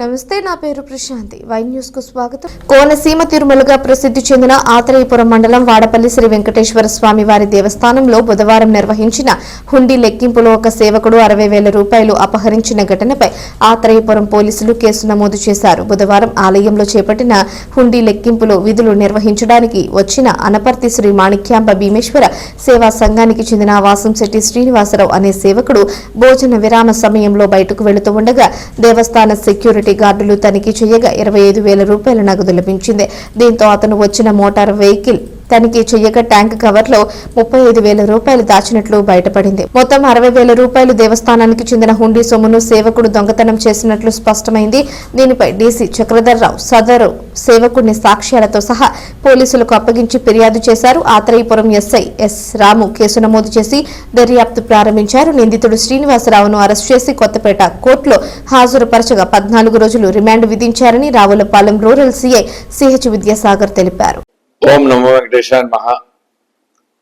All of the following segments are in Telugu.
నమస్తే నా పేరు ప్రశాంతి. వై న్యూస్కు స్వాగతం. కోనసీమ తిరుమలగా ప్రసిద్ధి చెందిన ఆత్రేయపురం మండలం వాడపల్లి శ్రీ వెంకటేశ్వర స్వామి వారి దేవస్థానంలో బుధవారం నిర్వహించిన హుండీ లెక్కింపులో ఒక సేవకుడు అరవై వేల రూపాయలు అపహరించిన ఘటనపై ఆత్రేయపురం పోలీసులు కేసు నమోదు చేశారు. బుధవారం ఆలయంలో చేపట్టిన హుండీ లెక్కింపులో విధులు నిర్వహించడానికి వచ్చిన అనపర్తి శ్రీ మాణిక్యాంబ భీమేశ్వర సేవా సంఘానికి చెందిన వాసంశెట్టి శ్రీనివాసరావు అనే సేవకుడు భోజన విరామ సమయంలో బయటకు వెళుతూ ఉండగా దేవస్థాన సెక్యూరిటీ గార్డులు తనిఖీ చేయగా ఇరవై ఐదు వేల రూపాయల నగదు లభించింది. దీంతో అతను వచ్చిన మోటార్ వెహికల్ తనిఖీ చేయగా ట్యాంక్ కవర్లో ముప్పై ఐదు వేల రూపాయలు దాచినట్లు బయటపడింది. మొత్తం అరవై వేల రూపాయలు దేవస్థానానికి చెందిన హుండీ సొమ్మును సేవకుడు దొంగతనం చేసినట్లు స్పష్టమైంది. దీనిపై డీసీ చక్రధర్రావు సదరు సేవకుడిని సాక్ష్యాలతో సహా పోలీసులకు అప్పగించి ఫిర్యాదు చేశారు. Atreyapuram SI S Ramu case నమోదు చేసి దర్యాప్తు ప్రారంభించారు. నిందితుడు శ్రీనివాసరావును అరెస్ట్ చేసి కొత్తపేట కోర్టులో హాజరుపరచగా పద్నాలుగు రోజులు remand విధించారని Ravulapalem rural CI CH Vidyasagar తెలిపారు. ఓం నమో వెంకటేశాయ మహా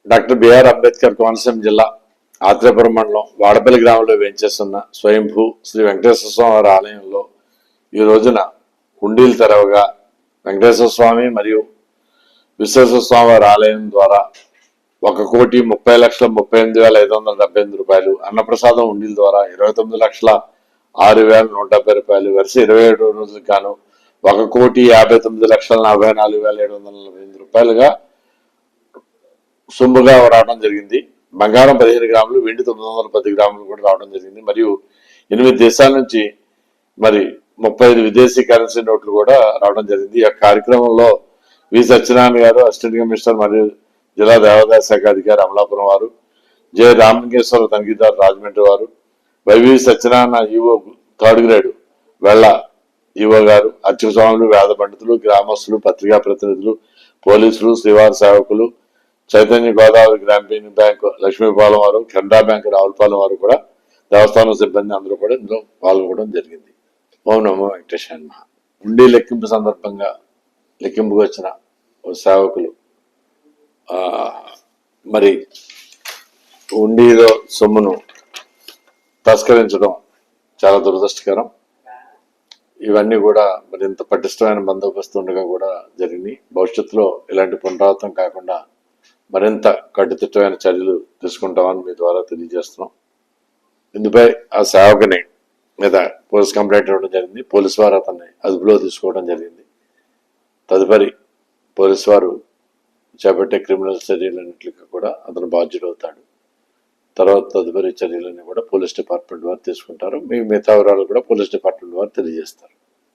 డాక్టర్ బిఆర్ అంబేద్కర్ కోనసీమ జిల్లా ఆత్రేపురం మండలం వాడపల్లి గ్రామంలో వేంచేస్తున్న స్వయంభూ శ్రీ వెంకటేశ్వర స్వామి వారి ఆలయంలో ఈ రోజున హుండీలు తెరవగా వెంకటేశ్వర స్వామి మరియు విశ్వేశ్వర స్వామి వారి ఆలయం ద్వారా ఒక కోటి ముప్పై లక్షల ముప్పై ఎనిమిది వేల ఐదు వందల డెబ్బై ఎనిమిది రూపాయలు అన్నప్రసాదం హుండీల ద్వారా ఇరవై తొమ్మిది లక్షల ఆరు వేల నూట డెబ్బై రూపాయలు వరుస ఇరవై ఏడు రోజులకు గాను ఒక కోటి యాభై తొమ్మిది లక్షల నలభై నాలుగు వేల ఏడు వందల నలభై ఎనిమిది రూపాయలుగా సొమ్ముగా రావడం జరిగింది. బంగారం పదిహేను గ్రాములు వెండి తొమ్మిది వందల పది గ్రాములు కూడా రావడం జరిగింది. మరియు ఎనిమిది దేశాల నుంచి మరి ముప్పై ఐదు విదేశీ కరెన్సీ నోట్లు కూడా రావడం జరిగింది. ఆ కార్యక్రమంలో వి సత్యనారాయణ గారు అసిస్టెంట్ కమిషనర్ మరియు జిల్లా దేవాదాయ శాఖ అధికారి అమలాపురం వారు జె రామలింగేశ్వర తనిఖీదారు రాజమండ్రి వారు YV Satyanarayana EO third grade వెళ్ళ ఈవో గారు అర్చక స్వాములు వేద పండితులు గ్రామస్తులు పత్రికా ప్రతినిధులు పోలీసులు శ్రీవారి సేవకులు చైతన్య గోదావరి గ్రామీణ బ్యాంక్ లక్ష్మీపాలెం వారు కెనరా బ్యాంక్ రావులపాలెం వారు కూడా దేవస్థానం సిబ్బంది అందరూ కూడా ఇందులో పాల్గొనడం జరిగింది. ఓం నమో వెంకటేశ్వర ఉండి లెక్కింపు సందర్భంగా లెక్కింపుకు వచ్చిన సేవకులు మరి ఉండీలో సొమ్మును తస్కరించడం చాలా దురదృష్టకరం. ఇవన్నీ కూడా మరింత పటిష్టమైన బందోబస్తు ఉండగా కూడా జరిగింది భవిష్యత్తులో ఇలాంటి పునరావృతం కాకుండా మరింత కట్టుదిట్టమైన చర్యలు తీసుకుంటామని మీ ద్వారా తెలియజేస్తున్నాం. ఇందుపై ఆ సేవకుని మీద పోలీస్ కంప్లైంట్ ఇవ్వడం జరిగింది. పోలీస్ వారు అతన్ని అదుపులో తీసుకోవడం జరిగింది. తదుపరి పోలీస్ వారు చేపట్టే క్రిమినల్ చర్యలన్నింటికి కూడా అతను బాధ్యుడవుతాడు. తర్వాత తదుపరి చర్యలన్నీ కూడా పోలీస్ డిపార్ట్మెంట్ వారు తీసుకుంటారు. మీ మిగతా వివరాలు కూడా పోలీస్ డిపార్ట్మెంట్ వారు తెలియజేస్తారు.